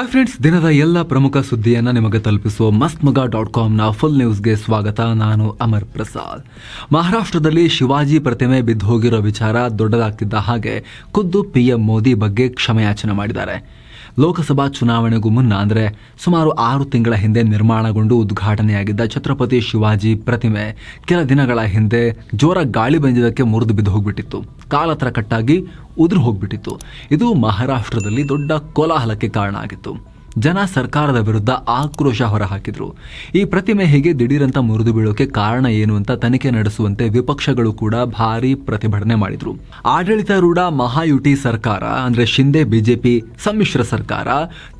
Hi friends ದಿನದ ಎಲ್ಲ ಪ್ರಮುಖ ಸುದ್ದಿಯನ್ನ ನಿಮಗೆ ತಲುಪಿಸುವ ಮಸ್ತ್ ಮಗ ಡಾಟ್ ಕಾಮ್ನ ಫುಲ್ ನ್ಯೂಸ್ಗೆ ಸ್ವಾಗತ. ನಾನು ಅಮರ್ ಪ್ರಸಾದ್. ಮಹಾರಾಷ್ಟ್ರದಲ್ಲಿ ಶಿವಾಜಿ ಪ್ರತಿಮೆ ಬಿದ್ದು ಹೋಗಿರೋ ವಿಚಾರ ದೊಡ್ಡದಾಗ್ತಿದ್ದ ಹಾಗೆ ಖುದ್ದು ಪಿಎಂ ಮೋದಿ ಬಗ್ಗೆ ಕ್ಷಮೆಯಾಚನೆ ಮಾಡಿದ್ದಾರೆ. ಲೋಕಸಭಾ ಚುನಾವಣೆಗೂ ಮುನ್ನ, ಅಂದರೆ ಸುಮಾರು ಆರು ತಿಂಗಳ ಹಿಂದೆ ನಿರ್ಮಾಣಗೊಂಡು ಉದ್ಘಾಟನೆಯಾಗಿದ್ದ ಛತ್ರಪತಿ ಶಿವಾಜಿ ಪ್ರತಿಮೆ ಕೆಲ ದಿನಗಳ ಹಿಂದೆ ಜೋರ ಗಾಳಿ ಬಂದಿದ್ದಕ್ಕೆ ಮುರಿದು ಬಿದ್ದು ಹೋಗ್ಬಿಟ್ಟಿತ್ತು. ಕಾಲತ್ರ ಕಟ್ಟಾಗಿ ಉದುರು ಹೋಗ್ಬಿಟ್ಟಿತ್ತು. ಇದು ಮಹಾರಾಷ್ಟ್ರದಲ್ಲಿ ದೊಡ್ಡ ಕೋಲಾಹಲಕ್ಕೆ ಕಾರಣ ಆಗಿತ್ತು. ಜನ ಸರ್ಕಾರದ ವಿರುದ್ಧ ಆಕ್ರೋಶ ಹೊರಹಾಕಿದ್ರು. ಈ ಪ್ರತಿಮೆ ಹೇಗೆ ದಿಢೀರಂತ ಮುರಿದು ಬೀಳೋಕೆ ಕಾರಣ ಏನು ಅಂತ ತನಿಖೆ ನಡೆಸುವಂತೆ ವಿಪಕ್ಷಗಳು ಕೂಡ ಭಾರಿ ಪ್ರತಿಭಟನೆ ಮಾಡಿದ್ರು. ಆಡಳಿತಾರೂಢ ಮಹಾಯುಟಿ ಸರ್ಕಾರ ಅಂದ್ರೆ ಶಿಂದೆ ಬಿಜೆಪಿ ಸಮ್ಮಿಶ್ರ ಸರ್ಕಾರ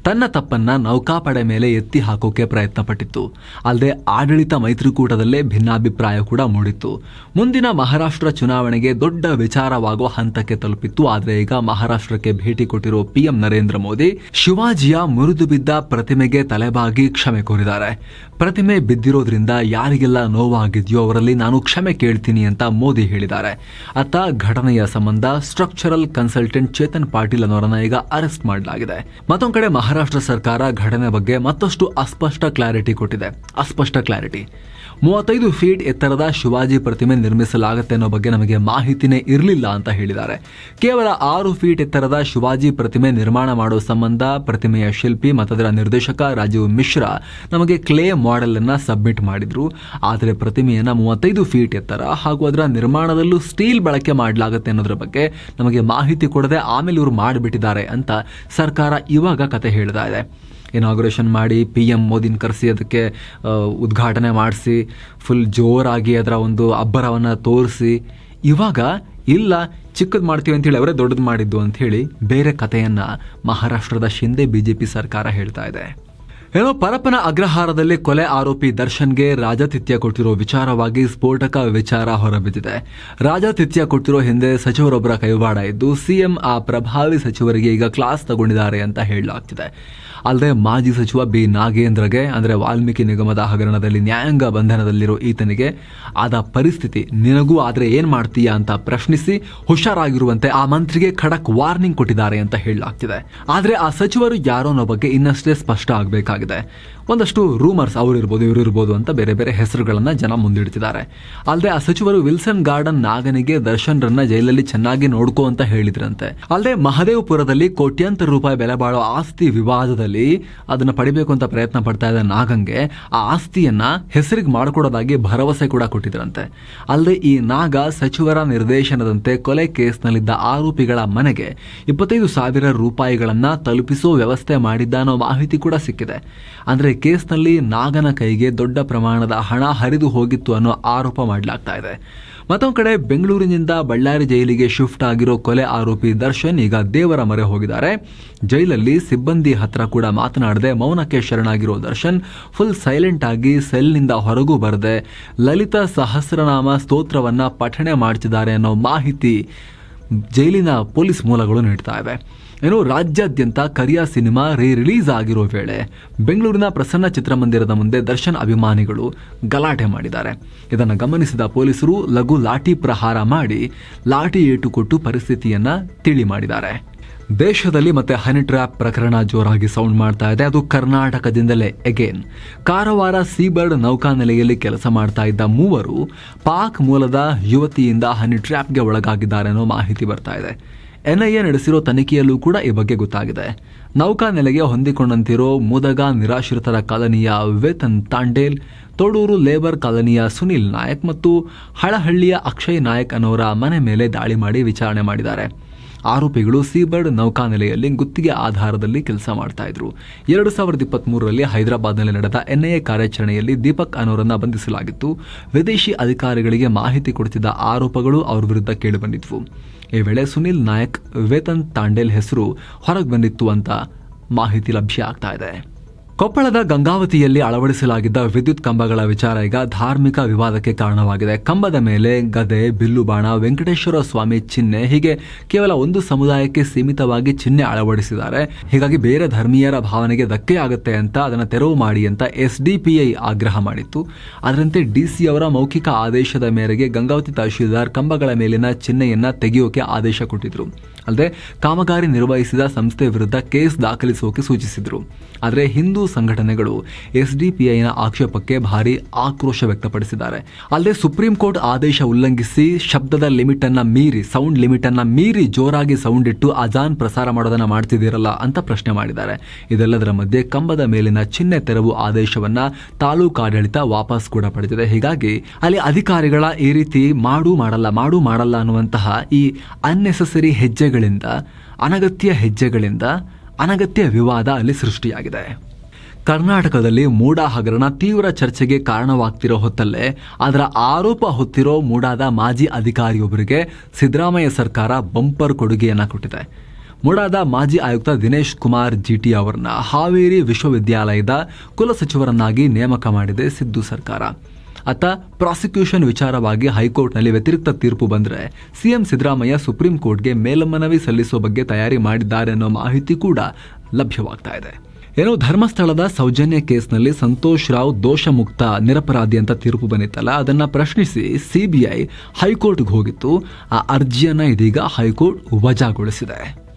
ತನ್ನ ತಪ್ಪನ್ನ ನೌಕಾಪಡೆ ಮೇಲೆ ಎತ್ತಿ ಹಾಕೋಕೆ ಪ್ರಯತ್ನ ಪಟ್ಟಿತ್ತು ಅಲ್ಲದೆ ಆಡಳಿತ ಮೈತ್ರಿಕೂಟದಲ್ಲೇ ಭಿನ್ನಾಭಿಪ್ರಾಯ ಕೂಡ ಮೂಡಿತ್ತು. ಮುಂದಿನ ಮಹಾರಾಷ್ಟ್ರ ಚುನಾವಣೆಗೆ ದೊಡ್ಡ ವಿಚಾರವಾಗುವ ಹಂತಕ್ಕೆ ತಲುಪಿತ್ತು. ಆದರೆ ಈಗ ಮಹಾರಾಷ್ಟ್ರಕ್ಕೆ ಭೇಟಿ ಕೊಟ್ಟಿರೋ ಪಿಎಂ ನರೇಂದ್ರ ಮೋದಿ ಶಿವಾಜಿಯ ಮುರಿದು ಬಿದ್ದ ಪ್ರತಿಮೆಗೆ ತಲೆಬಾಗಿ ಕ್ಷಮೆ ಕೋರಿದ್ದಾರೆ. ಪ್ರತಿಮೆ ಬಿದ್ದಿರೋದ್ರಿಂದ ಯಾರಿಗೆಲ್ಲ ನೋವಾಗಿದೆಯೋ ಅವರಲ್ಲಿ ನಾನು ಕ್ಷಮೆ ಕೇಳ್ತೀನಿ ಅಂತ ಮೋದಿ ಹೇಳಿದ್ದಾರೆ. ಅತ್ತ ಘಟನೆಯ ಸಂಬಂಧ ಸ್ಟ್ರಕ್ಚರಲ್ ಕನ್ಸಲ್ಟೆಂಟ್ ಚೇತನ್ ಪಾಟೀಲ್ ಅನ್ನೋರನ್ನ ಈಗ ಅರೆಸ್ಟ್ ಮಾಡಲಾಗಿದೆ. ಮತ್ತೊಂದು ಕಡೆ ಮಹಾರಾಷ್ಟ್ರ ಸರ್ಕಾರ ಘಟನೆ ಬಗ್ಗೆ ಮತ್ತಷ್ಟು ಅಸ್ಪಷ್ಟ ಕ್ಲಾರಿಟಿ ಕೊಟ್ಟಿದೆ. ಅಸ್ಪಷ್ಟ ಕ್ಲಾರಿಟಿ. ಮೂವತ್ತೈದು ಫೀಟ್ ಎತ್ತರದ ಶಿವಾಜಿ ಪ್ರತಿಮೆ ನಿರ್ಮಿಸಲಾಗುತ್ತೆ ಅನ್ನೋ ಬಗ್ಗೆ ನಮಗೆ ಮಾಹಿತಿನೇ ಇರಲಿಲ್ಲ ಅಂತ ಹೇಳಿದ್ದಾರೆ. ಕೇವಲ ಆರು ಫೀಟ್ ಎತ್ತರದ ಶಿವಾಜಿ ಪ್ರತಿಮೆ ನಿರ್ಮಾಣ ಮಾಡೋ ಸಂಬಂಧ ಪ್ರತಿಮೆಯ ಶಿಲ್ಪಿ ಮತ್ತದರ ನಿರ್ದೇಶಕ ರಾಜೀವ್ ಮಿಶ್ರಾ ನಮಗೆ ಕ್ಲೇ ಮಾಡೆಲ್ ಅನ್ನ ಸಬ್ಮಿಟ್ ಮಾಡಿದ್ರು. ಆದರೆ ಪ್ರತಿಮೆಯನ್ನ ಮೂವತ್ತೈದು ಫೀಟ್ ಎತ್ತರ ಹಾಗೂ ಅದರ ನಿರ್ಮಾಣದಲ್ಲೂ ಸ್ಟೀಲ್ ಬಳಕೆ ಮಾಡಲಾಗುತ್ತೆ ಅನ್ನೋದ್ರ ಬಗ್ಗೆ ನಮಗೆ ಮಾಹಿತಿ ಕೊಡದೆ ಆಮೇಲೆ ಇವರು ಮಾಡಿಬಿಟ್ಟಿದ್ದಾರೆ ಅಂತ ಸರ್ಕಾರ ಇವಾಗ ಕತೆ ಹೇಳ್ತಾ ಇದೆ. ಇನಾಗ್ರೇಷನ್ ಮಾಡಿ ಪಿ ಎಂ ಮೋದಿನ ಕರೆಸಿ ಅದಕ್ಕೆ ಉದ್ಘಾಟನೆ ಮಾಡಿಸಿ ಫುಲ್ ಜೋರಾಗಿ ಅದರ ಒಂದು ಅಬ್ಬರವನ್ನು ತೋರಿಸಿ. ಇವಾಗ ಇಲ್ಲ, ಚಿಕ್ಕದು ಮಾಡ್ತೀವಿ ಅಂತೇಳಿ ಅವರೇ ದೊಡ್ಡದು ಮಾಡಿದ್ದು ಅಂತ ಹೇಳಿ ಬೇರೆ ಕಥೆಯನ್ನ ಮಹಾರಾಷ್ಟ್ರದ ಶಿಂದೆ ಬಿಜೆಪಿ ಸರ್ಕಾರ ಹೇಳ್ತಾ ಇದೆ. ಏನೋ ಪರಪನ ಅಗ್ರಹಾರದಲ್ಲಿ ಕೊಲೆ ಆರೋಪಿ ದರ್ಶನ್ಗೆ ರಾಜತಿಥ್ಯ ಕೊಟ್ಟಿರೋ ವಿಚಾರವಾಗಿ ಸ್ಫೋಟಕ ವಿಚಾರ ಹೊರಬಿದ್ದಿದೆ. ರಾಜತಿಥ್ಯ ಕೊಟ್ಟಿರೋ ಹಿಂದೆ ಸಚಿವರೊಬ್ಬರ ಕೈವಾಡ ಇದ್ದು ಸಿಎಂ ಆ ಪ್ರಭಾವಿ ಸಚಿವರಿಗೆ ಈಗ ಕ್ಲಾಸ್ ತಗೊಂಡಿದ್ದಾರೆ ಅಂತ ಹೇಳಲಾಗ್ತಿದೆ. ಅಲ್ಲದೆ ಮಾಜಿ ಸಚಿವ ಬಿ. ನಾಗೇಂದ್ರಗೆ, ಅಂದರೆ ವಾಲ್ಮೀಕಿ ನಿಗಮದ ಹಗರಣದಲ್ಲಿ ನ್ಯಾಯಾಂಗ ಬಂಧನದಲ್ಲಿರೋ ಈತನಿಗೆ ಆದ ಪರಿಸ್ಥಿತಿ ನಿನಗೂ ಆದರೆ ಏನು ಮಾಡ್ತೀಯಾ ಅಂತ ಪ್ರಶ್ನಿಸಿ ಹುಷಾರಾಗಿರುವಂತೆ ಆ ಮಂತ್ರಿಗೆ ಖಡಕ್ ವಾರ್ನಿಂಗ್ ಕೊಟ್ಟಿದ್ದಾರೆ ಅಂತ ಹೇಳಲಾಗ್ತಿದೆ. ಆದರೆ ಆ ಸಚಿವರು ಯಾರೋ ಅನ್ನೋ ಬಗ್ಗೆ ಇನ್ನಷ್ಟೇ ಸ್ಪಷ್ಟ ಆಗಬೇಕಾಗಿದೆ. ಒಂದಷ್ಟು ರೂಮರ್ಸ್ ಅವರಿರ್ಬೋದು ಇರ್ಬೋದು ಇವರು ಇರ್ಬೋದು ಅಂತ ಬೇರೆ ಬೇರೆ ಹೆಸರುಗಳನ್ನು ಜನ ಮುಂದಿಡ್ತಿದ್ದಾರೆ. ಅಲ್ಲದೆ ಆ ಸಚಿವರು ವಿಲ್ಸನ್ ಗಾರ್ಡನ್ ನಾಗನಿಗೆ ದರ್ಶನ್ರನ್ನ ಜೈಲಲ್ಲಿ ಚೆನ್ನಾಗಿ ನೋಡ್ಕೋ ಅಂತ ಹೇಳಿದ್ರಂತೆ. ಅಲ್ಲದೆ ಮಹದೇವಪುರದಲ್ಲಿ ಕೋಟ್ಯಂತರ ರೂಪಾಯಿ ಬೆಲೆ ಬಾಳೋ ಆಸ್ತಿ ವಿವಾದದಲ್ಲಿ ಅದನ್ನ ಪಡಿಬೇಕು ಅಂತ ಪ್ರಯತ್ನ ಪಡ್ತಾ ಇದ್ದ ನಾಗಂಗೆ ಆ ಆಸ್ತಿಯನ್ನು ಹೆಸರಿಗೆ ಮಾಡಿಕೊಡೋದಾಗಿ ಭರವಸೆ ಕೂಡ ಕೊಟ್ಟಿದ್ರಂತೆ. ಅಲ್ಲದೆ ಈ ನಾಗ ಸಚಿವರ ನಿರ್ದೇಶನದಂತೆ ಕೊಲೆ ಕೇಸ್ನಲ್ಲಿದ್ದ ಆರೋಪಿಗಳ ಮನೆಗೆ ಇಪ್ಪತ್ತೈದು ಸಾವಿರ ರೂಪಾಯಿಗಳನ್ನು ತಲುಪಿಸೋ ವ್ಯವಸ್ಥೆ ಮಾಡಿದ್ದ ಅನ್ನೋ ಮಾಹಿತಿ ಕೂಡ ಸಿಕ್ಕಿದೆ. ಅಂದರೆ ಕೇಸ್ನಲ್ಲಿ ನಾಗನ ಕೈಗೆ ದೊಡ್ಡ ಪ್ರಮಾಣದ ಹಣ ಹರಿದು ಹೋಗಿತ್ತು ಅನ್ನೋ ಆರೋಪ ಮಾಡಲಾಗ್ತಾ ಇದೆ. ಮತ್ತೊಂದು ಕಡೆ, ಬೆಂಗಳೂರಿನಿಂದ ಬಳ್ಳಾರಿ ಜೈಲಿಗೆ ಶಿಫ್ಟ್ ಆಗಿರೋ ಕೊಲೆ ಆರೋಪಿ ದರ್ಶನ್ ಈಗ ದೇವರ ಮರೆ ಹೋಗಿದ್ದಾರೆ. ಜೈಲಲ್ಲಿ ಸಿಬ್ಬಂದಿ ಹತ್ರ ಕೂಡ ಮಾತನಾಡದೆ ಮೌನಕ್ಕೆ ಶರಣಾಗಿರೋ ದರ್ಶನ್ ಫುಲ್ ಸೈಲೆಂಟ್ ಆಗಿ ಸೆಲ್ನಿಂದ ಹೊರಗೂ ಬರದೆ. ಲಲಿತ ಸಹಸ್ರನಾಮ ಸ್ತೋತ್ರವನ್ನ ಪಠಣೆ ಮಾಡ್ತಿದ್ದಾರೆ ಅನ್ನೋ ಮಾಹಿತಿ ಜೈಲಿನ ಪೊಲೀಸ್ ಮೂಲಗಳು ನೀಡ್ತಾ ಇವೆ. ಏನು ರಾಜ್ಯಾದ್ಯಂತ ಕರಿಯಾ ಸಿನಿಮಾ ರೀ ರಿಲೀಸ್ ಆಗಿರೋ ವೇಳೆ ಬೆಂಗಳೂರಿನ ಪ್ರಸನ್ನ ಚಿತ್ರಮಂದಿರದ ಮುಂದೆ ದರ್ಶನ್ ಅಭಿಮಾನಿಗಳು ಗಲಾಟೆ ಮಾಡಿದ್ದಾರೆ. ಇದನ್ನು ಗಮನಿಸಿದ ಪೊಲೀಸರು ಲಘು ಲಾಠಿ ಪ್ರಹಾರ ಮಾಡಿ ಲಾಠಿ ಏಟು ಕೊಟ್ಟು ಪರಿಸ್ಥಿತಿಯನ್ನು ತಿಳಿ ಮಾಡಿದ್ದಾರೆ. ದೇಶದಲ್ಲಿ ಮತ್ತೆ ಹನಿ ಟ್ರ್ಯಾಪ್ ಪ್ರಕರಣ ಜೋರಾಗಿ ಸೌಂಡ್ ಮಾಡ್ತಾ ಇದೆ. ಅದು ಕರ್ನಾಟಕದಿಂದಲೇ. ಎಗೇನ್ ಕಾರವಾರ ಸೀಬರ್ಡ್ ನೌಕಾನೆಲೆಯಲ್ಲಿ ಕೆಲಸ ಮಾಡ್ತಾ ಇದ್ದ ಮೂವರು ಪಾಕ್ ಮೂಲದ ಯುವತಿಯಿಂದ ಹನಿ ಟ್ರ್ಯಾಪ್ಗೆ ಒಳಗಾಗಿದ್ದಾರೆ ಅನ್ನೋ ಮಾಹಿತಿ ಬರ್ತಾ ಇದೆ. ಎನ್ಐಎ ನಡೆಸಿರೋ ತನಿಖೆಯಲ್ಲೂ ಕೂಡ ಈ ಬಗ್ಗೆ ಗೊತ್ತಾಗಿದೆ. ನೌಕಾ ನೆಲೆಗೆ ಹೊಂದಿಕೊಂಡಂತಿರೋ ಮುದಗ ನಿರಾಶ್ರಿತರ ಕಾಲನಿಯ ವೇತನ್ ತಾಂಡೇಲ್, ತೋಡೂರು ಲೇಬರ್ ಕಾಲನಿಯ ಸುನಿಲ್ ನಾಯಕ್ ಮತ್ತು ಹಳಹಳ್ಳಿಯ ಅಕ್ಷಯ್ ನಾಯಕ್ ಅನ್ನೋರ ಮನೆ ಮೇಲೆ ದಾಳಿ ಮಾಡಿ ವಿಚಾರಣೆ ಮಾಡಿದ್ದಾರೆ. ಆರೋಪಿಗಳು ಸೀಬರ್ಡ್ ನೌಕಾನೆಲೆಯಲ್ಲಿ ಗುತ್ತಿಗೆ ಆಧಾರದಲ್ಲಿ ಕೆಲಸ ಮಾಡ್ತಾ ಇದ್ರು. ಎರಡು ಸಾವಿರದ ಇಪ್ಪತ್ಮೂರರಲ್ಲಿ ಹೈದರಾಬಾದ್ನಲ್ಲಿ ನಡೆದ ಎನ್ಐಎ ಕಾರ್ಯಾಚರಣೆಯಲ್ಲಿ ದೀಪಕ್ ಅನೋರನ್ನ ಬಂಧಿಸಲಾಗಿತ್ತು. ವಿದೇಶಿ ಅಧಿಕಾರಿಗಳಿಗೆ ಮಾಹಿತಿ ಕೊಡುತ್ತಿದ್ದ ಆರೋಪಗಳು ಅವರ ವಿರುದ್ಧ ಕೇಳಿಬಂದಿದ್ವು. ಈ ವೇಳೆ ಸುನಿಲ್ ನಾಯಕ್, ವೇತನ್ ತಾಂಡೇಲ್ ಹೆಸರು ಹೊರಗೆ ಬಂದಿತ್ತು ಅಂತ ಮಾಹಿತಿ ಲಭ್ಯ ಆಗ್ತಾ ಇದೆ. ಕೊಪ್ಪಳದ ಗಂಗಾವತಿಯಲ್ಲಿ ಅಳವಡಿಸಲಾಗಿದ್ದ ವಿದ್ಯುತ್ ಕಂಬಗಳ ವಿಚಾರ ಈಗ ಧಾರ್ಮಿಕ ವಿವಾದಕ್ಕೆ ಕಾರಣವಾಗಿದೆ. ಕಂಬದ ಮೇಲೆ ಗದೆ ಬಿಲ್ಲುಬಾಣ ವೆಂಕಟೇಶ್ವರ ಸ್ವಾಮಿ ಚಿಹ್ನೆ ಹೀಗೆ ಕೇವಲ ಒಂದು ಸಮುದಾಯಕ್ಕೆ ಸೀಮಿತವಾಗಿ ಚಿಹ್ನೆ ಅಳವಡಿಸಿದ್ದಾರೆ. ಹೀಗಾಗಿ ಬೇರೆ ಧರ್ಮೀಯರ ಭಾವನೆಗೆ ಧಕ್ಕೆಯಾಗುತ್ತೆ ಅಂತ ಅದನ್ನು ತೆರವು ಮಾಡಿ ಅಂತ ಎಸ್ಡಿಪಿಐ ಆಗ್ರಹ ಮಾಡಿತ್ತು. ಅದರಂತೆ ಡಿಸಿ ಅವರ ಮೌಖಿಕ ಆದೇಶದ ಮೇರೆಗೆ ಗಂಗಾವತಿ ತಹಶೀಲ್ದಾರ್ ಕಂಬಗಳ ಮೇಲಿನ ಚಿಹ್ನೆಯನ್ನ ತೆಗೆಯೋಕೆ ಆದೇಶ ಕೊಟ್ಟಿದ್ರು. ಅಲ್ಲದೆ ಕಾಮಗಾರಿ ನಿರ್ವಹಿಸಿದ ಸಂಸ್ಥೆ ವಿರುದ್ಧ ಕೇಸ್ ದಾಖಲಿಸೋಕೆ ಸೂಚಿಸಿದ್ರು. ಆದರೆ ಹಿಂದೂ ಸಂಘಟನೆಗಳು ಎಸ್ ಡಿಪಿಐನ ಆಕ್ಷೇಪಕ್ಕೆ ಭಾರಿ ಆಕ್ರೋಶ ವ್ಯಕ್ತಪಡಿಸಿದ್ದಾರೆ. ಅಲ್ಲದೆ ಸುಪ್ರೀಂ ಕೋರ್ಟ್ ಆದೇಶ ಉಲ್ಲಂಘಿಸಿ ಶಬ್ದದ ಲಿಮಿಟ್ ಅನ್ನ ಮೀರಿ, ಸೌಂಡ್ ಲಿಮಿಟ್ ಅನ್ನ ಮೀರಿ ಜೋರಾಗಿ ಸೌಂಡ್ ಇಟ್ಟು ಅಜಾನ್ ಪ್ರಸಾರ ಮಾಡೋದನ್ನ ಮಾಡ್ತಿದ್ದೀರಲ್ಲ ಅಂತ ಪ್ರಶ್ನೆ ಮಾಡಿದ್ದಾರೆ. ಇದೆಲ್ಲದರ ಮಧ್ಯೆ ಕಂಬದ ಮೇಲಿನ ಚಿಹ್ನೆ ತೆರವು ಆದೇಶವನ್ನ ತಾಲೂಕು ಆಡಳಿತ ವಾಪಸ್ ಕೂಡ ಪಡೆದಿದೆ. ಹೀಗಾಗಿ ಅಲ್ಲಿ ಅಧಿಕಾರಿಗಳ ಈ ರೀತಿ ಮಾಡು ಮಾಡಲ್ಲ ಮಾಡು ಮಾಡಲ್ಲ ಅನ್ನುವಂತಹ ಈ ಅನ್ನೆಸೆಸರಿ ಹೆಜ್ಜೆಗಳಿಂದ, ಅನಗತ್ಯ ಹೆಜ್ಜೆಗಳಿಂದ ಅನಗತ್ಯ ವಿವಾದ ಅಲ್ಲಿ ಸೃಷ್ಟಿಯಾಗಿದೆ. ಕರ್ನಾಟಕದಲ್ಲಿ ಮೂಡಾ ಹಗರಣ ತೀವ್ರ ಚರ್ಚೆಗೆ ಕಾರಣವಾಗ್ತಿರೋ ಹೊತ್ತಲ್ಲೇ ಅದರ ಆರೋಪ ಹೊತ್ತಿರೋ ಮೂಡಾದ ಮಾಜಿ ಅಧಿಕಾರಿಯೊಬ್ಬರಿಗೆ ಸಿದ್ದರಾಮಯ್ಯ ಸರ್ಕಾರ ಬಂಪರ್ ಕೊಡುಗೆಯನ್ನು ಕೊಟ್ಟಿದೆ. ಮೂಡಾದ ಮಾಜಿ ಆಯುಕ್ತ ದಿನೇಶ್ ಕುಮಾರ್ ಜಿಟಿ ಅವರನ್ನ ಹಾವೇರಿ ವಿಶ್ವವಿದ್ಯಾಲಯದ ಕುಲಸಚಿವರನ್ನಾಗಿ ನೇಮಕ ಮಾಡಿದೆ ಸಿದ್ದು ಸರ್ಕಾರ. ಅತ್ತ ಪ್ರಾಸಿಕ್ಯೂಷನ್ ವಿಚಾರವಾಗಿ ಹೈಕೋರ್ಟ್ನಲ್ಲಿ ವ್ಯತಿರಿಕ್ತ ತೀರ್ಪು ಬಂದರೆ ಸಿಎಂ ಸಿದ್ದರಾಮಯ್ಯ ಸುಪ್ರೀಂ ಕೋರ್ಟ್ಗೆ ಮೇಲ್ಮನವಿ ಸಲ್ಲಿಸುವ ಬಗ್ಗೆ ತಯಾರಿ ಮಾಡಿದ್ದಾರೆ ಅನ್ನೋ ಮಾಹಿತಿ ಕೂಡ ಲಭ್ಯವಾಗ್ತಾ ಇದೆ. ಏನೋ ಧರ್ಮಸ್ಥಳದ ಸೌಜನ್ಯ ಕೇಸ್ನಲ್ಲಿ ಸಂತೋಷ್ ರಾವ್ ದೋಷಮುಕ್ತ ನಿರಪರಾಧಿ ಅಂತ ತೀರ್ಪು ಬಂದಿತ್ತಲ್ಲ, ಅದನ್ನು ಪ್ರಶ್ನಿಸಿ ಸಿಬಿಐ ಹೈಕೋರ್ಟ್ಗೆ ಹೋಗಿತ್ತು. ಆ ಅರ್ಜಿಯನ್ನು ಇದೀಗ ಹೈಕೋರ್ಟ್ ವಜಾಗೊಳಿಸಿದೆ.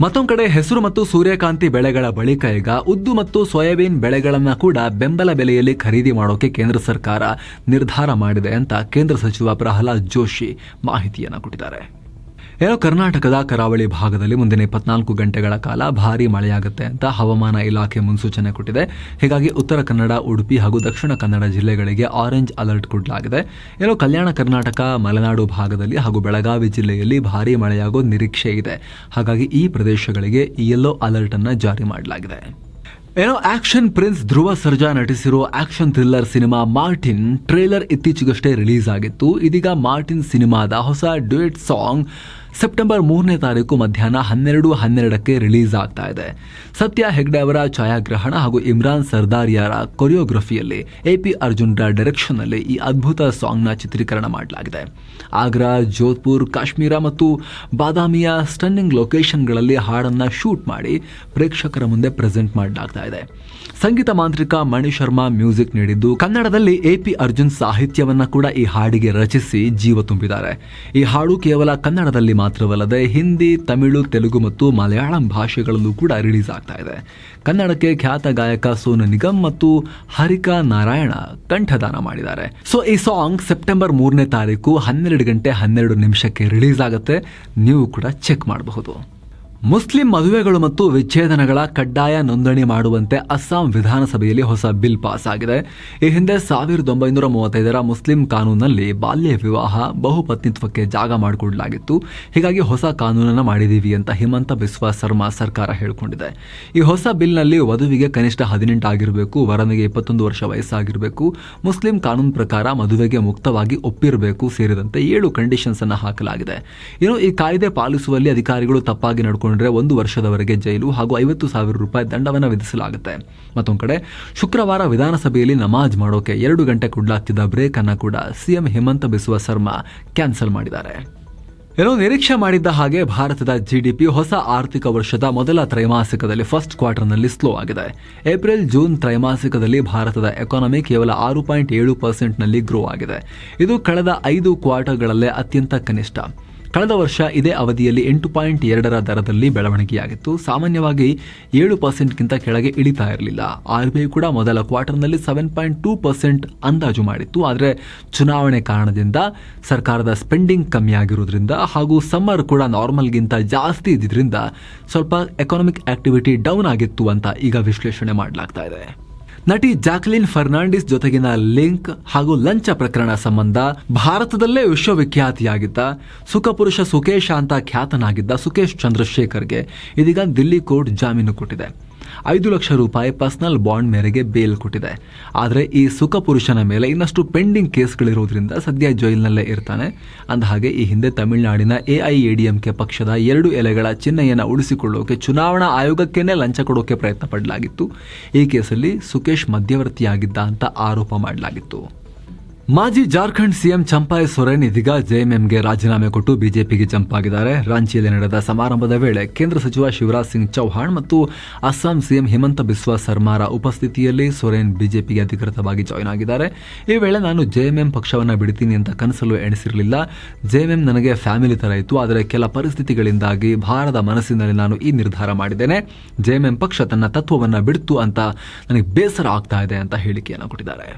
ಮತ್ತೊಂದು ಕಡೆ ಹೆಸರು ಮತ್ತು ಸೂರ್ಯಕಾಂತಿ ಬೆಳೆಗಳ ಬಳಿಕ ಈಗ ಉದ್ದು ಮತ್ತು ಸೋಯಾಬೀನ್ ಬೆಳೆಗಳನ್ನು ಕೂಡ ಬೆಂಬಲ ಬೆಲೆಯಲ್ಲಿ ಖರೀದಿ ಮಾಡೋಕೆ ಕೇಂದ್ರ ಸರ್ಕಾರ ನಿರ್ಧಾರ ಮಾಡಿದೆ ಅಂತ ಕೇಂದ್ರ ಸಚಿವ ಪ್ರಹ್ಲಾದ್ ಜೋಶಿ ಮಾಹಿತಿಯನ್ನು ಕೊಟ್ಟಿದ್ದಾರೆ. ಏನೋ ಕರ್ನಾಟಕದ ಕರಾವಳಿ ಭಾಗದಲ್ಲಿ ಮುಂದಿನ ಇಪ್ಪತ್ನಾಲ್ಕು ಗಂಟೆಗಳ ಕಾಲ ಭಾರಿ ಮಳೆಯಾಗುತ್ತೆ ಅಂತ ಹವಾಮಾನ ಇಲಾಖೆ ಮುನ್ಸೂಚನೆ ಕೊಟ್ಟಿದೆ. ಹೀಗಾಗಿ ಉತ್ತರ ಕನ್ನಡ, ಉಡುಪಿ ಹಾಗೂ ದಕ್ಷಿಣ ಕನ್ನಡ ಜಿಲ್ಲೆಗಳಿಗೆ ಆರೆಂಜ್ ಅಲರ್ಟ್ ಕೊಡಲಾಗಿದೆ. ಏನೋ ಕಲ್ಯಾಣ ಕರ್ನಾಟಕ, ಮಲೆನಾಡು ಭಾಗದಲ್ಲಿ ಹಾಗೂ ಬೆಳಗಾವಿ ಜಿಲ್ಲೆಯಲ್ಲಿ ಭಾರಿ ಮಳೆಯಾಗೋ ನಿರೀಕ್ಷೆ ಇದೆ. ಹಾಗಾಗಿ ಈ ಪ್ರದೇಶಗಳಿಗೆ ಯೆಲ್ಲೋ ಅಲರ್ಟ್ ಅನ್ನು ಜಾರಿ ಮಾಡಲಾಗಿದೆ. ಏನೋ action prince Dhruva Sarja ನಟಿಸಿರೋ action thriller cinema Martin trailer ಇತ್ತೀಚೆಗಷ್ಟೇ ರಿಲೀಸ್ ಆಗಿತ್ತು. ಇದೀಗ ಮಾರ್ಟಿನ್ ಸಿನಿಮಾದ ಹೊಸ ಡ್ಯೂಯೆಟ್ ಸಾಂಗ್ ಸೆಪ್ಟೆಂಬರ್ ಮೂರನೇ ತಾರೀಕು ಮಧ್ಯಾಹ್ನ ಹನ್ನೆರಡು ಹನ್ನೆರಡಕ್ಕೆ ರಿಲೀಸ್ ಆಗ್ತಾ ಇದೆ. ಸತ್ಯ ಹೆಗ್ಡೆ ಅವರ ಛಾಯಾಗ್ರಹಣ ಹಾಗೂ ಇಮ್ರಾನ್ ಸರ್ದಾರಿಯಾರ ಕೊರಿಯೋಗ್ರಫಿಯಲ್ಲಿ ಎ ಪಿ ಅರ್ಜುನ್ರ ಡೈರೆಕ್ಷನ್ನಲ್ಲಿ ಈ ಅದ್ಭುತ ಸಾಂಗ್ನ ಚಿತ್ರೀಕರಣ ಮಾಡಲಾಗಿದೆ. ಆಗ್ರಾ, ಜೋಧ್ಪುರ್, ಕಾಶ್ಮೀರ ಮತ್ತು ಬಾದಾಮಿಯ ಸ್ಟನ್ನಿಂಗ್ ಲೊಕೇಶನ್ಗಳಲ್ಲಿ ಹಾಡನ್ನು ಶೂಟ್ ಮಾಡಿ ಪ್ರೇಕ್ಷಕರ ಮುಂದೆ ಪ್ರೆಸೆಂಟ್ ಮಾಡಲಾಗ್ತಾ ಇದೆ. ಸಂಗೀತ ಮಾಂತ್ರಿಕ ಮಣಿ ಶರ್ಮಾ ಮ್ಯೂಸಿಕ್ ನೀಡಿದ್ದು, ಕನ್ನಡದಲ್ಲಿ ಎ ಪಿ ಅರ್ಜುನ್ ಸಾಹಿತ್ಯವನ್ನು ಕೂಡ ಈ ಹಾಡಿಗೆ ರಚಿಸಿ ಜೀವ ತುಂಬಿದ್ದಾರೆ. ಈ ಹಾಡು ಕೇವಲ ಕನ್ನಡದಲ್ಲಿ ಮಾತ್ರವಲ್ಲದೆ ಹಿಂದಿ, ತಮಿಳು, ತೆಲುಗು ಮತ್ತು ಮಲಯಾಳಂ ಭಾಷೆಗಳಲ್ಲೂ ಕೂಡ ರಿಲೀಸ್ ಆಗ್ತಾ ಇದೆ. ಕನ್ನಡಕ್ಕೆ ಖ್ಯಾತ ಗಾಯಕ ಸೋನು ನಿಗಮ್ ಮತ್ತು ಹರಿಕಾ ನಾರಾಯಣ ಕಂಠದಾನ ಮಾಡಿದ್ದಾರೆ. ಸೊ ಈ ಸಾಂಗ್ ಸೆಪ್ಟೆಂಬರ್ ಮೂರನೇ ತಾರೀಕು ಹನ್ನೆರಡು ಗಂಟೆ ಹನ್ನೆರಡು ನಿಮಿಷಕ್ಕೆ ರಿಲೀಸ್ ಆಗುತ್ತೆ. ನೀವು ಕೂಡ ಚೆಕ್ ಮಾಡಬಹುದು. ಮುಸ್ಲಿಂ ಮದುವೆಗಳು ಮತ್ತು ವಿಚ್ಛೇದನಗಳ ಕಡ್ಡಾಯ ನೋಂದಣಿ ಮಾಡುವಂತೆ ಅಸ್ಸಾಂ ವಿಧಾನಸಭೆಯಲ್ಲಿ ಹೊಸ ಬಿಲ್ ಪಾಸ್ ಆಗಿದೆ ಈ ಹಿಂದೆ ಸಾವಿರದ ಒಂಬೈನೂರ ಮೂವತ್ತೈದರ ಮುಸ್ಲಿಂ ಕಾನೂನಲ್ಲಿ ಬಾಲ್ಯ ವಿವಾಹ, ಬಹುಪತ್ನಿತ್ವಕ್ಕೆ ಜಾಗ ಮಾಡಿಕೊಡಲಾಗಿತ್ತು. ಹೀಗಾಗಿ ಹೊಸ ಕಾನೂನನ್ನು ಮಾಡಿದೀವಿ ಅಂತ ಹಿಮಂತ ಬಿಸ್ವಾ ಶರ್ಮಾ ಸರ್ಕಾರ ಹೇಳಿಕೊಂಡಿದೆ. ಈ ಹೊಸ ಬಿಲ್ನಲ್ಲಿ ವಧುವಿಗೆ ಕನಿಷ್ಠ ಹದಿನೆಂಟು ಆಗಿರಬೇಕು, ವರನಿಗೆ ಇಪ್ಪತ್ತೊಂದು ವರ್ಷ ವಯಸ್ಸಾಗಿರಬೇಕು, ಮುಸ್ಲಿಂ ಕಾನೂನು ಪ್ರಕಾರ ಮದುವೆಗೆ ಮುಕ್ತವಾಗಿ ಒಪ್ಪಿರಬೇಕು ಸೇರಿದಂತೆ ಏಳು ಕಂಡೀಷನ್ಸ್ ಅನ್ನು ಹಾಕಲಾಗಿದೆ. ಇನ್ನು ಈ ಕಾಯ್ದೆ ಪಾಲಿಸುವಲ್ಲಿ ಅಧಿಕಾರಿಗಳು ತಪ್ಪಾಗಿ ನಡ್ಕೊಂಡ್ರೆ ಒಂದು ವರ್ಷದವರೆಗೆ ಜೈಲು ಹಾಗೂ ಐವತ್ತು ಸಾವಿರ ರೂಪಾಯಿ ದಂಡವನ್ನು ವಿಧಿಸಲಾಗುತ್ತೆ. ಮತ್ತೊಂದು ಕಡೆ, ಶುಕ್ರವಾರ ವಿಧಾನಸಭೆಯಲ್ಲಿ ನಮಾಜ್ ಮಾಡೋಕೆ ಎರಡು ಗಂಟೆ ಕೊಡಲಾಗ್ತಿದ್ದ ಬ್ರೇಕ್ ಅನ್ನು ಕೂಡ ಸಿಎಂ ಹೇಮಂತ ಬಿಸುವ ಶರ್ಮಾ ಕ್ಯಾನ್ಸಲ್ ಮಾಡಿದ್ದಾರೆ. ಏನೋ ನಿರೀಕ್ಷೆ ಮಾಡಿದ್ದ ಹಾಗೆ ಭಾರತದ ಜಿಡಿಪಿ ಹೊಸ ಆರ್ಥಿಕ ವರ್ಷದ ಮೊದಲ ತ್ರೈಮಾಸಿಕದಲ್ಲಿ ಫಸ್ಟ್ ಕ್ವಾರ್ಟರ್ನಲ್ಲಿ ಸ್ಲೋ ಆಗಿದೆ. ಏಪ್ರಿಲ್, ಜೂನ್ ತ್ರೈಮಾಸಿಕದಲ್ಲಿ ಭಾರತದ ಎಕಾನಮಿ ಕೇವಲ ಆರು ಪಾಯಿಂಟ್ ಏಳು ಪರ್ಸೆಂಟ್ನಲ್ಲಿ ಗ್ರೋ ಆಗಿದೆ. ಇದು ಕಳೆದ ಐದು ಕ್ವಾರ್ಟರ್ಗಳಲ್ಲೇ ಅತ್ಯಂತ ಕನಿಷ್ಠ. ಕಳೆದ ವರ್ಷ ಇದೇ ಅವಧಿಯಲ್ಲಿ ಎಂಟು ಪಾಯಿಂಟ್ ಎರಡರ ದರದಲ್ಲಿ ಬೆಳವಣಿಗೆಯಾಗಿತ್ತು. ಸಾಮಾನ್ಯವಾಗಿ ಏಳು ಪರ್ಸೆಂಟ್ಗಿಂತ ಕೆಳಗೆ ಇಳಿತಾ ಇರಲಿಲ್ಲ. ಆರ್ ಬಿ ಐ ಕೂಡ ಮೊದಲ ಕ್ವಾರ್ಟರ್ನಲ್ಲಿ ಸೆವೆನ್ ಪಾಯಿಂಟ್ ಟೂ ಪರ್ಸೆಂಟ್ ಅಂದಾಜು ಮಾಡಿತ್ತು. ಆದರೆ ಚುನಾವಣೆ ಕಾರಣದಿಂದ ಸರ್ಕಾರದ ಸ್ಪೆಂಡಿಂಗ್ ಕಮ್ಮಿ ಆಗಿರೋದ್ರಿಂದ ಹಾಗೂ ಸಮ್ಮರ್ ಕೂಡ ನಾರ್ಮಲ್ಗಿಂತ ಜಾಸ್ತಿ ಇದ್ದಿದ್ದರಿಂದ ಸ್ವಲ್ಪ ಎಕಾನಮಿಕ್ ಆಕ್ಟಿವಿಟಿ ಡೌನ್ ಆಗಿತ್ತು ಅಂತ ಈಗ ವಿಶ್ಲೇಷಣೆ ಮಾಡಲಾಗ್ತಾ ಇದೆ. ನಟಿ ಜಾಕ್ಲಿನ್ ಫರ್ನಾಂಡಿಸ್ ಜೊತೆಗಿನ ಲಿಂಕ್ ಹಾಗೂ ಲಂಚ ಪ್ರಕರಣ ಸಂಬಂಧ ಭಾರತದಲ್ಲೇ ವಿಶ್ವವಿಖ್ಯಾತಿಯಾಗಿದ್ದ ಸುಖಪುರುಷ ಸುಕೇಶ ಅಂತ ಖ್ಯಾತನಾಗಿದ್ದ ಸುಕೇಶ್ ಚಂದ್ರಶೇಖರ್ಗೆ ಇದೀಗ ದಿಲ್ಲಿ ಕೋರ್ಟ್ ಜಾಮೀನು ಕೊಟ್ಟಿದೆ. ಐದು ಲಕ್ಷ ರೂಪಾಯಿ ಪರ್ಸನಲ್ ಬಾಂಡ್ ಮೇರೆಗೆ ಬೇಲ್ ಕೊಟ್ಟಿದೆ. ಆದರೆ ಈ ಸುಖ ಪುರುಷನ ಮೇಲೆ ಇನ್ನಷ್ಟು ಪೆಂಡಿಂಗ್ ಕೇಸ್ಗಳಿರೋದ್ರಿಂದ ಸದ್ಯ ಜೈಲಿನಲ್ಲೇ ಇರ್ತಾನೆ. ಅಂದಹಾಗೆ ಈ ಹಿಂದೆ ತಮಿಳುನಾಡಿನ ಎಐಎಡಿಎಂಕೆ ಪಕ್ಷದ ಎರಡು ಎಲೆಗಳ ಚಿಹ್ನೆಯನ್ನು ಉಳಿಸಿಕೊಳ್ಳೋಕೆ ಚುನಾವಣಾ ಆಯೋಗಕ್ಕೇನೆ ಲಂಚ ಕೊಡೋಕೆ ಪ್ರಯತ್ನ ಪಡಲಾಗಿತ್ತು. ಈ ಕೇಸಲ್ಲಿ ಸುಕೇಶ್ ಮಧ್ಯವರ್ತಿಯಾಗಿದ್ದ ಅಂತ ಆರೋಪ ಮಾಡಲಾಗಿತ್ತು. ಮಾಜಿ ಜಾರ್ಖಂಡ್ ಸಿಎಂ ಚಂಪಾಯ್ ಸೊರೆನ್ ಇದೀಗ ಜೆಎಂಎಂಗೆ ರಾಜೀನಾಮೆ ಕೊಟ್ಟು ಬಿಜೆಪಿಗೆ ಜಂಪ್ ಆಗಿದ್ದಾರೆ ರಾಂಚಿಯಲ್ಲಿ ನಡೆದ ಸಮಾರಂಭದ ವೇಳೆ ಕೇಂದ್ರ ಸಚಿವ ಶಿವರಾಜ್ ಸಿಂಗ್ ಚೌಹಾಣ್ ಮತ್ತು ಅಸ್ಸಾಂ ಸಿಎಂ ಹಿಮಂತ ಬಿಸ್ವಾ ಸರ್ಮಾರ ಉಪಸ್ಥಿತಿಯಲ್ಲಿ ಸೊರೇನ್ ಬಿಜೆಪಿಗೆ ಅಧಿಕೃತವಾಗಿ ಜಾಯ್ನ್ ಆಗಿದ್ದಾರೆ. ಈ ವೇಳೆ ನಾನು ಜೆಎಂಎಂ ಪಕ್ಷವನ್ನು ಬಿಡ್ತೀನಿ ಅಂತ ಕನಸಲು ಎಣಿಸಿರಲಿಲ್ಲ. ಜೆಎಂಎಂ ನನಗೆ ಫ್ಯಾಮಿಲಿ ತರ ಇತ್ತು, ಆದರೆ ಕೆಲ ಪರಿಸ್ಥಿತಿಗಳಿಂದಾಗಿ ಭಾರದ ಮನಸ್ಸಿನಲ್ಲಿ ನಾನು ಈ ನಿರ್ಧಾರ ಮಾಡಿದ್ದೇನೆ. ಜೆಎಂಎಂ ಪಕ್ಷ ತನ್ನ ತತ್ವವನ್ನು ಬಿಡ್ತು ಅಂತ ನನಗೆ ಬೇಸರ ಆಗ್ತಾ ಇದೆ ಅಂತ ಹೇಳಿಕೆಯನ್ನು ಕೊಟ್ಟಿದ್ದಾರೆ.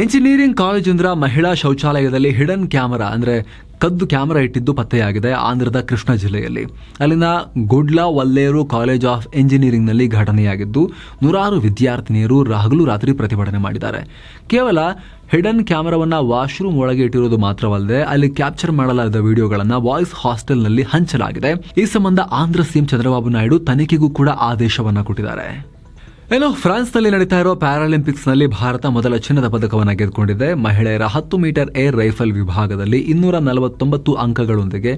ಎಂಜಿನಿಯರಿಂಗ್ ಕಾಲೇಜಿಂದ್ರ ಮಹಿಳಾ ಶೌಚಾಲಯದಲ್ಲಿ ಹಿಡನ್ ಕ್ಯಾಮರಾ, ಅಂದರೆ ಕದ್ದು ಕ್ಯಾಮರಾ ಇಟ್ಟಿದ್ದು ಪತ್ತೆಯಾಗಿದೆ ಆಂಧ್ರದ ಕೃಷ್ಣ ಜಿಲ್ಲೆಯಲ್ಲಿ. ಅಲ್ಲಿನ ಗುಡ್ಲಾ ವಲ್ಲೇರು ಕಾಲೇಜ್ ಆಫ್ ಎಂಜಿನಿಯರಿಂಗ್ನಲ್ಲಿ ಘಟನೆಯಾಗಿದ್ದು, ನೂರಾರು ವಿದ್ಯಾರ್ಥಿನಿಯರು ಹಗಲು ರಾತ್ರಿ ಪ್ರತಿಭಟನೆ ಮಾಡಿದ್ದಾರೆ. ಕೇವಲ ಹಿಡನ್ ಕ್ಯಾಮರಾವನ್ನು ವಾಶ್ರೂಮ್ ಒಳಗೆ ಇಟ್ಟಿರೋದು ಮಾತ್ರವಲ್ಲದೆ, ಅಲ್ಲಿ ಕ್ಯಾಪ್ಚರ್ ಮಾಡಲಾದ ವಿಡಿಯೋಗಳನ್ನು ವಾಯ್ಸ್ ಹಾಸ್ಟೆಲ್ನಲ್ಲಿ ಹಂಚಲಾಗಿದೆ. ಈ ಸಂಬಂಧ ಆಂಧ್ರ ಸಿಎಂ ಚಂದ್ರಬಾಬು ನಾಯ್ಡು ತನಿಖೆಗೂ ಕೂಡ ಆದೇಶವನ್ನು ಕೊಟ್ಟಿದ್ದಾರೆ. ಏನು ಫ್ರಾನ್ಸ್ನಲ್ಲಿ ನಡೀತಾ ಇರೋ ಪ್ಯಾರಾಲಿಂಪಿಕ್ಸ್ನಲ್ಲಿ ಭಾರತ ಮೊದಲ ಚಿನ್ನದ ಪದಕವನ್ನು ಗೆದ್ದುಕೊಂಡಿದೆ. ಮಹಿಳೆಯರ ಹತ್ತು ಮೀಟರ್ ಏರ್ ರೈಫಲ್ ವಿಭಾಗದಲ್ಲಿ ಇನ್ನೂರ ನಲವತ್ತೊಂಬತ್ತು ಅಂಕಗಳೊಂದಿಗೆ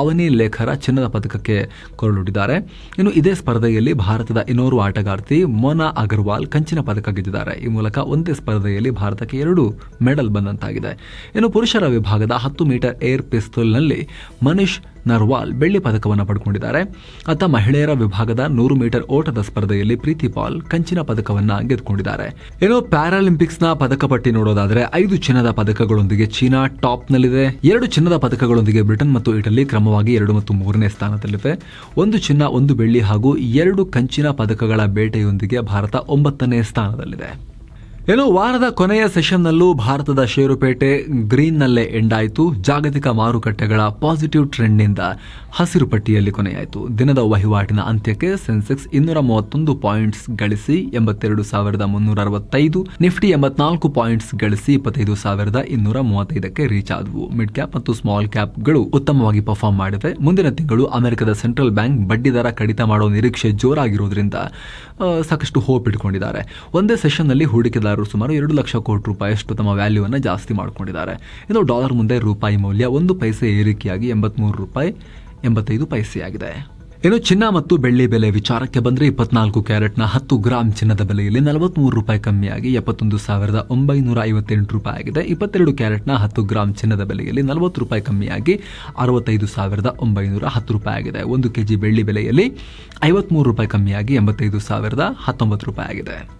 ಅವನಿ ಲೇಖರ ಚಿನ್ನದ ಪದಕಕ್ಕೆ ಕೊರಳುಡಿದ್ದಾರೆ ಇನ್ನು ಇದೇ ಸ್ಪರ್ಧೆಯಲ್ಲಿ ಭಾರತದ ಇನ್ನೋರ್ವ ಆಟಗಾರ್ತಿ ಮೋನಾ ಅಗರ್ವಾಲ್ ಕಂಚಿನ ಪದಕ ಗೆದ್ದಿದ್ದಾರೆ. ಈ ಮೂಲಕ ಒಂದೇ ಸ್ಪರ್ಧೆಯಲ್ಲಿ ಭಾರತಕ್ಕೆ ಎರಡು ಮೆಡಲ್ ಬಂದಂತಾಗಿದೆ. ಇನ್ನು ಪುರುಷರ ವಿಭಾಗದ ಹತ್ತು ಮೀಟರ್ ಏರ್ ಪಿಸ್ತೂಲ್ನಲ್ಲಿ ಮನೀಶ್ ನರ್ವಾಲ್ ಬೆಳ್ಳಿ ಪದಕವನ್ನು ಪಡ್ಕೊಂಡಿದ್ದಾರೆ. ಅತ್ತ ಮಹಿಳೆಯರ ವಿಭಾಗದ ನೂರು ಮೀಟರ್ ಓಟದ ಸ್ಪರ್ಧೆಯಲ್ಲಿ ಪ್ರೀತಿ ಪಾಲ್ ಕಂಚಿನ ಪದಕವನ್ನ ಗೆದ್ದುಕೊಂಡಿದ್ದಾರೆ. ಇನ್ನು ಪ್ಯಾರಾಲಿಂಪಿಕ್ಸ್ನ ಪದಕ ಪಟ್ಟಿ ನೋಡೋದಾದ್ರೆ ಐದು ಚಿನ್ನದ ಪದಕಗಳೊಂದಿಗೆ ಚೀನಾ ಟಾಪ್ನಲ್ಲಿದೆ. ಎರಡು ಚಿನ್ನದ ಪದಕಗಳೊಂದಿಗೆ ಬ್ರಿಟನ್ ಮತ್ತು ಇಟಲಿ ಕ್ರಮವಾಗಿ ಎರಡು ಮತ್ತು ಮೂರನೇ ಸ್ಥಾನದಲ್ಲಿವೆ. ಒಂದು ಚಿನ್ನ, ಒಂದು ಬೆಳ್ಳಿ ಹಾಗೂ ಎರಡು ಕಂಚಿನ ಪದಕಗಳ ಬೇಟೆಯೊಂದಿಗೆ ಭಾರತ ಒಂಬತ್ತನೇ ಸ್ಥಾನದಲ್ಲಿದೆ. ಏನು ವಾರದ ಕೊನೆಯ ಸೆಷನ್ನಲ್ಲೂ ಭಾರತದ ಷೇರುಪೇಟೆ ಗ್ರೀನ್ನಲ್ಲೇ ಎಂಡಾಯಿತು. ಜಾಗತಿಕ ಮಾರುಕಟ್ಟೆಗಳ ಪಾಸಿಟಿವ್ ಟ್ರೆಂಡ್ನಿಂದ ಹಸಿರು ಪಟ್ಟಿಯಲ್ಲಿ ಕೊನೆಯಾಯಿತು. ದಿನದ ವಹಿವಾಟಿನ ಅಂತ್ಯಕ್ಕೆ ಸೆನ್ಸೆಕ್ಸ್ ಇನ್ನೂರ ಮೂವತ್ತೊಂದು ಪಾಯಿಂಟ್ಸ್ ಗಳಿಸಿ ಎಂಬತ್ತೆರಡು ಸಾವಿರದ ಮುನ್ನೂರ ಅರವತ್ತೈದು, ನಿಫ್ಟಿ ಎಂಬತ್ನಾಲ್ಕು ಪಾಯಿಂಟ್ಸ್ ಗಳಿಸಿ ಇಪ್ಪತ್ತೈದು ಸಾವಿರದ ಇನ್ನೂರ ಮೂವತ್ತೈದಕ್ಕೆ ರೀಚ್ ಆದವು. ಮಿಡ್ ಕ್ಯಾಪ್ ಮತ್ತು ಸ್ಮಾಲ್ ಕ್ಯಾಪ್ಗಳು ಉತ್ತಮವಾಗಿ ಪರ್ಫಾರ್ಮ್ ಮಾಡಿವೆ. ಮುಂದಿನ ತಿಂಗಳು ಅಮೆರಿಕದ ಸೆಂಟ್ರಲ್ ಬ್ಯಾಂಕ್ ಬಡ್ಡಿ ದರ ಕಡಿತ ಮಾಡುವ ನಿರೀಕ್ಷೆ ಜೋರಾಗಿರುವುದರಿಂದ ಸಾಕಷ್ಟು ಹೋಪ್ ಇಟ್ಕೊಂಡಿದ್ದಾರೆ. ಒಂದೇ ಸೆಷನ್ನಲ್ಲಿ ಹೂಡಿಕೆದಾರರು ಸುಮಾರು ಎರಡು ಲಕ್ಷ ಕೋಟಿ ರೂಪಾಯಿಯಷ್ಟು ತಮ್ಮ ವ್ಯಾಲ್ಯೂವನ್ನು ಜಾಸ್ತಿ ಮಾಡಿಕೊಂಡಿದ್ದಾರೆ. ಇನ್ನು ಡಾಲರ್ ಮುಂದೆ ರೂಪಾಯಿ ಮೌಲ್ಯ ಒಂದು ಪೈಸೆ ಏರಿಕೆಯಾಗಿ ಎಂಬತ್ಮೂರು ರೂಪಾಯಿ, ಎಂಬತ್ತೈದು ಪೈಸೆಯಾಗಿದೆ. ಇನ್ನು ಚಿನ್ನ ಮತ್ತು ಬೆಳ್ಳಿ ಬೆಲೆ ವಿಚಾರಕ್ಕೆ ಬಂದರೆ ಇಪ್ಪತ್ನಾಲ್ಕು ಕ್ಯಾರೆಟ್ನ ಹತ್ತು ಗ್ರಾಮ್ ಚಿನ್ನದ ಬೆಲೆಯಲ್ಲಿ ನಲವತ್ಮೂರು ರೂಪಾಯಿ ಕಮ್ಮಿಯಾಗಿ ಎಪ್ಪತ್ತೊಂದು ಸಾವಿರದ ಒಂಬೈನೂರ ಐವತ್ತೆಂಟು ರೂಪಾಯಿ ಆಗಿದೆ. ಇಪ್ಪತ್ತೆರಡು ಕ್ಯಾರೆಟ್ನ ಹತ್ತು ಗ್ರಾಮ್ ಚಿನ್ನದ ಬೆಲೆಯಲ್ಲಿ ನಲವತ್ತು ರೂಪಾಯಿ ಕಮ್ಮಿಯಾಗಿ ಅರವತ್ತೈದು ಸಾವಿರದ ಒಂಬೈನೂರ ಹತ್ತು ರೂಪಾಯಿ ಆಗಿದೆ. ಒಂದು ಕೆಜಿ ಬೆಳ್ಳಿ ಬೆಲೆಯಲ್ಲಿ ಐವತ್ಮೂರು ರೂಪಾಯಿ ಕಮ್ಮಿಯಾಗಿ ಎಂಬತ್ತೈದು ಸಾವಿರದ ಹತ್ತೊಂಬತ್ತು ರೂಪಾಯಿ ಆಗಿದೆ.